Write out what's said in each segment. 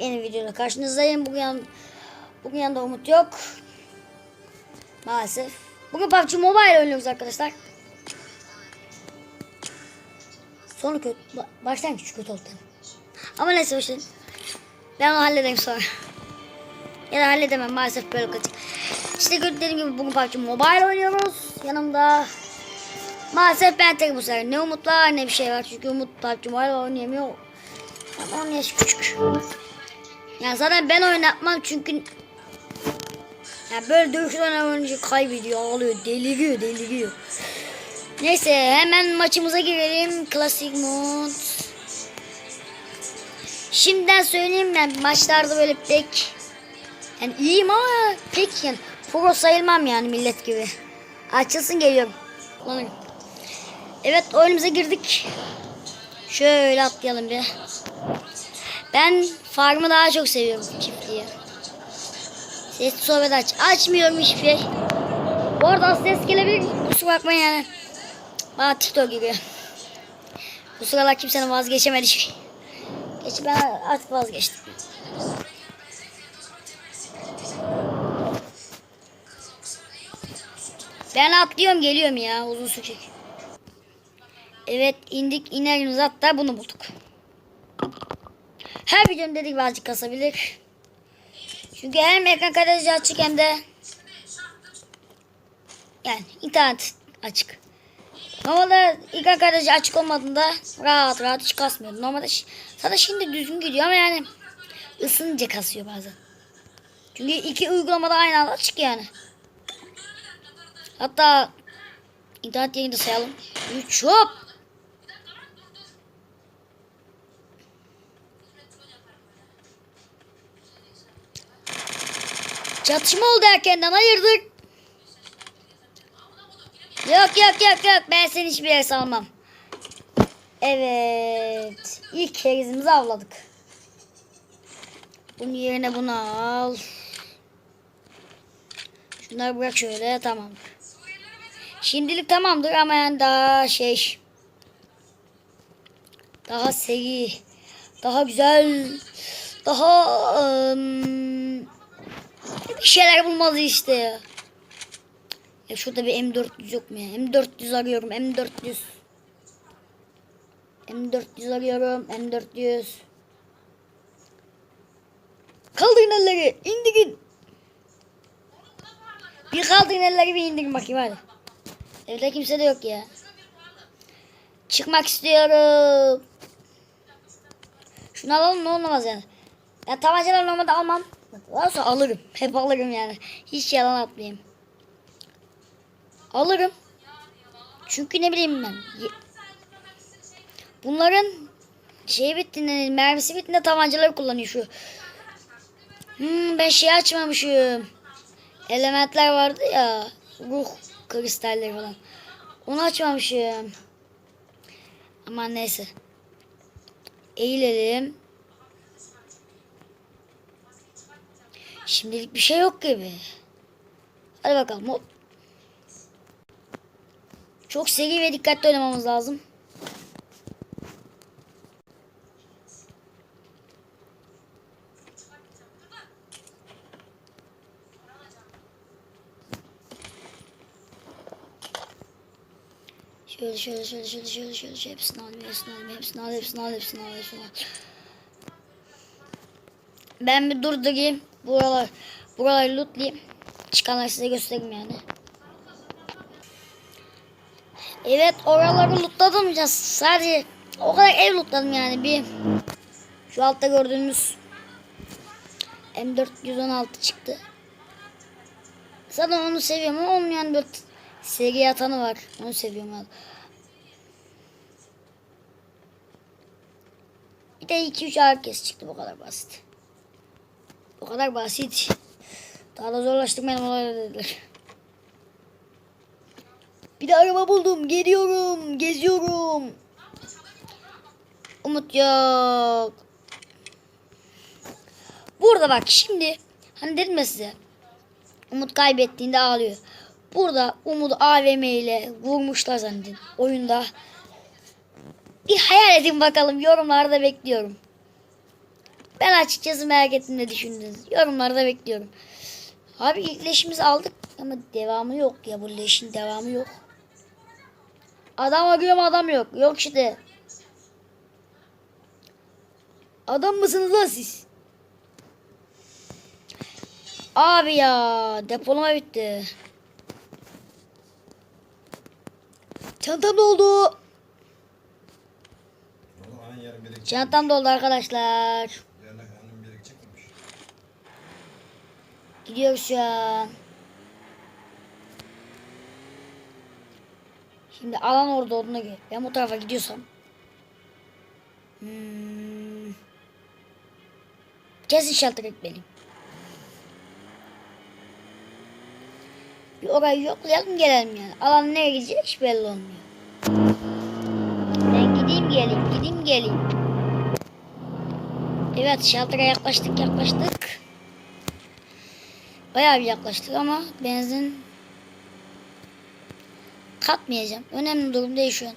yeni videoda karşınızdayım. Bugün, bugün yanında Umut yok. Maalesef. Bugün PUBG Mobile oynuyoruz arkadaşlar. Sonu kötü. ba- Başlangıç kötü oldu. Ama neyse başlayalım. Ben onu hallederim sonra. Ya da halledemem maalesef böyle kaçık. İşte gördüğüm gibi bugün PUBG Mobile oynuyoruz. Yanımda maalesef ben tek bu sefer. Ne Umut var ne bir şey var. Çünkü Umut PUBG Mobile oynayamıyor. Ama onun küçük. Ya zaten ben oynatmam çünkü ya böyle dövüş oynamayınca kaybediyor, ağlıyor, deliriyor, deliriyor. Neyse hemen maçımıza girelim. Klasik mod. Şimdiden söyleyeyim ben maçlarda böyle pek yani iyiyim ama pek yani pro sayılmam yani millet gibi. Açılsın geliyorum. Kullanırım. Evet oyunumuza girdik. Şöyle atlayalım bir. Ben farmı daha çok seviyorum çiftliği. Sesli sohbet aç. Açmıyorum hiçbir şey. Bu arada ses gelebilir. Kusura bakmayın yani. Bana TikTok gibi. Bu sıralar kimsenin vazgeçemediği şey. Geç ben artık vazgeçtim. Ben atlıyorum geliyorum ya uzun sürecek. Evet indik inerimiz hatta bunu bulduk. Her videonun dediği gibi azıcık kasabilir. Çünkü hem ekran kadrajı açık hem de yani internet açık. Normalde ekran kadrajı açık olmadığında rahat rahat hiç kasmıyor. Normalde zaten şimdi düzgün gidiyor ama yani ısınınca kasıyor bazen. Çünkü iki uygulamada aynı anda açık yani. Hatta internet yayını da sayalım. 3 hop. Çatışma oldu erkenden hayırdır? Yok yok yok yok ben seni hiçbir yere salmam. Evet. ilk kerizimizi avladık. Bunun yerine bunu al. Şunları bırak şöyle tamam. Şimdilik tamamdır ama yani daha şey daha seri daha güzel daha ım, bir şeyler bulmalı işte ya. Ya şurada bir M400 yok mu ya? M400 arıyorum. M400. M400 arıyorum. M400. Kaldırın elleri. indirin. Bir kaldırın elleri bir indirin bakayım hadi. Evde kimse de yok ya. Çıkmak istiyorum. Şunu alalım ne olmaz yani. Ya tabancaları normalde almam. Varsa alırım. Hep alırım yani. Hiç yalan atmayayım. Alırım. Çünkü ne bileyim ben. Bunların şey bittiğinde, mermisi bittiğinde tabancaları kullanıyor şu. Hmm, ben şey açmamışım. Elementler vardı ya. Ruh kristalleri falan. Onu açmamışım. Ama neyse. Eğilelim. Şimdilik bir şey yok gibi. Hadi bakalım. Çok seri ve dikkatli oynamamız lazım. Şöyle şöyle şöyle şöyle şöyle şöyle şöyle hepsini alayım hepsini alayım hepsini al hepsini al hepsini al hepsini al. Ben bir durdurayım. Buralar buraları lootlayayım. Çıkanları size göstereyim yani. Evet oraları lootladım ya sadece o kadar ev lootladım yani bir şu altta gördüğünüz M416 çıktı. Zaten onu seviyorum ama onun yani böyle seri atanı var. Onu seviyorum abi. Bir de 2-3 herkes çıktı bu kadar basit. Bu kadar basit. Daha da zorlaştırmayalım olayları dediler. Bir de araba buldum. Geliyorum. Geziyorum. Umut yok. Burada bak şimdi. Hani dedim ya size. Umut kaybettiğinde ağlıyor. Burada Umut AVM ile vurmuşlar zannedin. Oyunda. Bir hayal edin bakalım. Yorumlarda bekliyorum. Ben açıkçası merak ettim ne düşündünüz. Yorumlarda bekliyorum. Abi ilk leşimizi aldık ama devamı yok ya bu leşin devamı yok. Adam arıyorum adam yok. Yok işte. Adam mısınız lan siz? Abi ya depolama bitti. Çantam doldu. Çantam doldu arkadaşlar. Gidiyoruz şu. Şimdi alan orada olduğuna göre. Ben bu tarafa gidiyorsam. Hmm. Kesin şaltır etmeliyim. Bir orayı yoklayalım gelelim yani. Alan nereye gidecek hiç belli olmuyor. Ben gideyim geleyim, gideyim geleyim. Evet şaltıra yaklaştık yaklaştık. Bayağı bir yaklaştık ama benzin katmayacağım. Önemli durum değil şu an.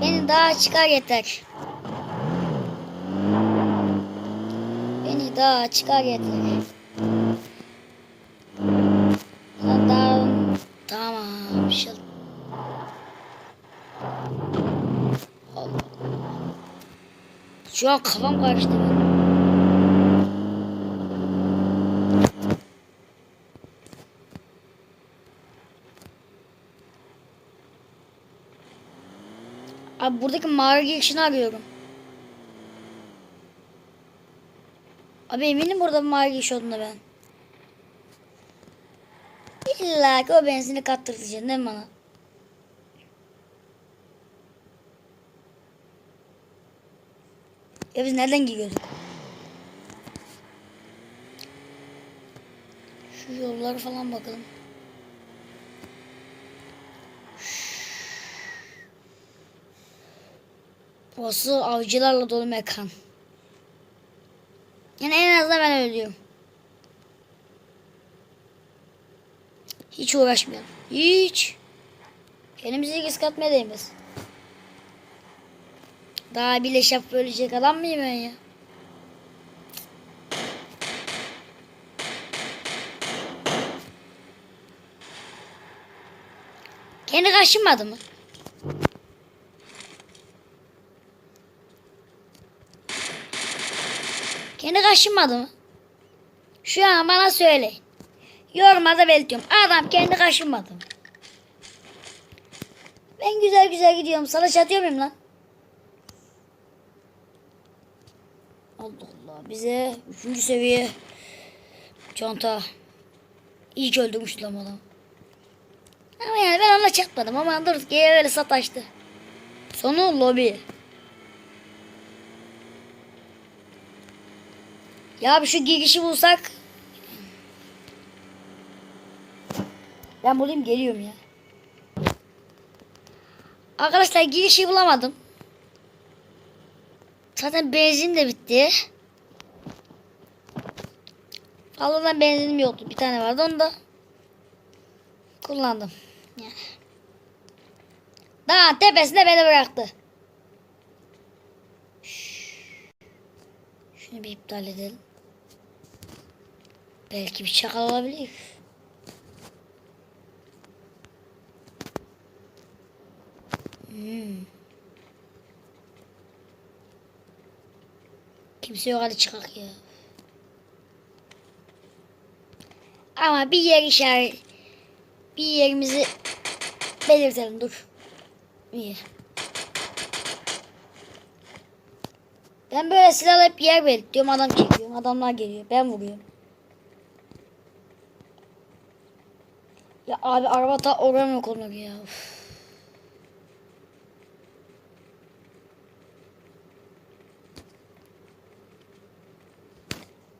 Beni daha çıkar yeter. Beni daha çıkar yeter. Daha tamam. Şıl. Şu an kafam karıştı benim. Abi buradaki mağara girişini arıyorum. Abi eminim burada bir mağara girişi olduğuna ben. İlla ki o benzini kattırtacaksın değil mi bana? Ya biz nereden giriyorduk? Şu yollara falan bakalım. Burası avcılarla dolu mekan. Yani en azından ben öyle diyorum. Hiç uğraşmayalım. Hiç. Kendimizi risk atmaya değmez. Daha bile şap bölecek adam mıyım ben ya? Kendi kaşınmadı mı? Kendi kaşınmadı mı? Şu an bana söyle. Yorumlarda belirtiyorum. Adam kendi kaşınmadı mı? Ben güzel güzel gidiyorum. Sana çatıyor muyum lan? Allah Allah. Bize üçüncü seviye çanta. İyi ki öldürmüş lan. Ama yani ben ona çatmadım ama dur ki öyle sataştı. Sonu lobi. Ya bir şu girişi bulsak. Ben bulayım geliyorum ya. Arkadaşlar girişi bulamadım. Zaten benzin de bitti. Allah'tan benzinim yoktu. Bir tane vardı onu da kullandım. Yani. Dağın tepesinde beni bıraktı. Şunu bir iptal edelim. Belki bir çakal olabilir. Hmm. Kimse yok hadi çıkak ya. Ama bir yer işaret bir yerimizi belirtelim dur. İyi. Ben böyle silahla hep yer belirtiyorum adam çekiyorum adamlar geliyor ben vuruyorum. Ya abi araba ta oraya mı konur ya? Uf.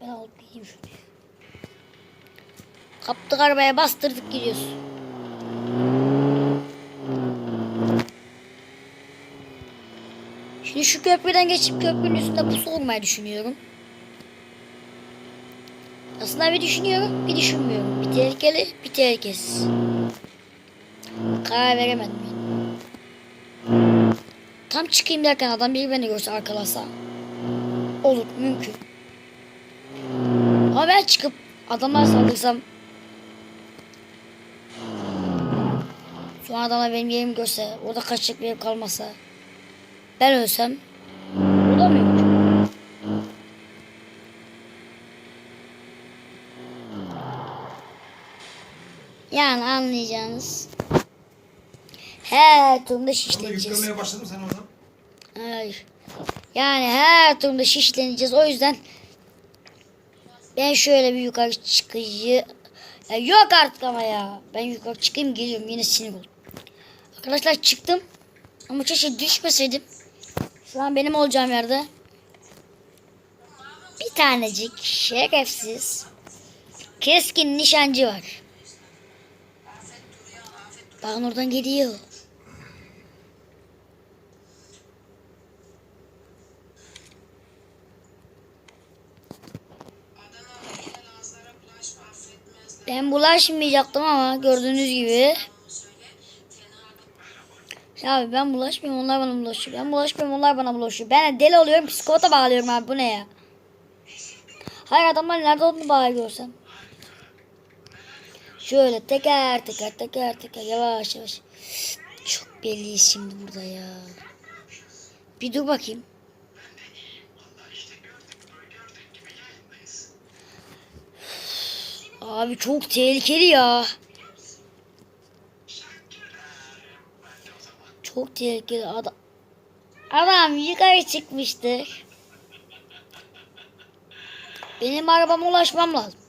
Ben alıp gideyim şunu. Kaptık arabaya bastırdık gidiyoruz. Şimdi şu köprüden geçip köprünün üstünde pusu olmayı düşünüyorum. Aslında bir düşünüyorum, bir düşünmüyorum. Bir tehlikeli, bir tehlikesiz. Karar veremedim. Tam çıkayım derken adam biri beni görse arkalasa. Olur mümkün. Ama ben çıkıp adamlar saldırsam Sonra adamlar benim yerimi görse, orada kaçacak bir yer kalmasa, ben ölsem, o da mümkün. Yani anlayacağınız. Her turunda şişleneceğiz. yüklemeye başladın sen oradan. Hayır. Yani her turunda şişleneceğiz. O yüzden ben şöyle bir yukarı çıkayım. Ya yok artık ama ya. Ben yukarı çıkayım geliyorum. Yine sinir oldum. Arkadaşlar çıktım. Ama keşke düşmeseydim. Şu an benim olacağım yerde. Bir tanecik şerefsiz keskin nişancı var. Bakın oradan geliyor. Ben bulaşmayacaktım ama gördüğünüz gibi. Ya ben bulaşmıyorum onlar bana bulaşıyor. Ben bulaşmıyorum onlar bana bulaşıyor. Ben deli oluyorum psikopata bağlıyorum abi bu ne ya? Hayır adamlar nerede olduğunu bağlı görsem. Şöyle teker teker teker teker yavaş yavaş. Çok belliyiz şimdi burada ya. Bir dur bakayım. Abi çok tehlikeli ya. Çok tehlikeli adam. Adam yukarı çıkmıştır. Benim arabama ulaşmam lazım.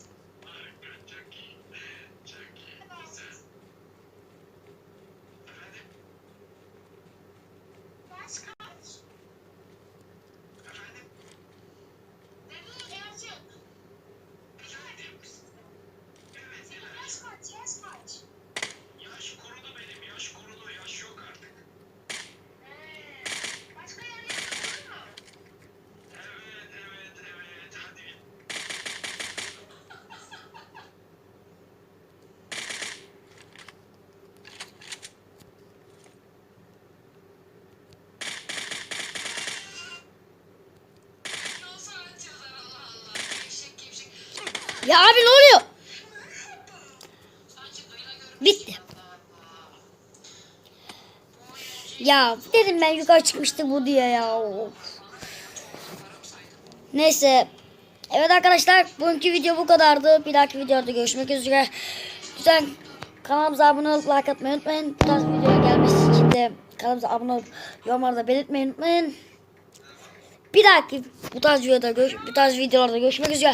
Ya abi ne oluyor? Bitti. Ya dedim ben yukarı çıkmıştım bu diye ya. Neyse. Evet arkadaşlar bugünkü video bu kadardı. Bir dahaki videoda görüşmek üzere. Lütfen kanalımıza abone olup like atmayı unutmayın. Bu tarz videoya gelmesi için de kanalımıza abone olup yorumlarda belirtmeyi unutmayın. Bir dahaki bu tarz videoda görüş bu tarz videolarda görüşmek üzere.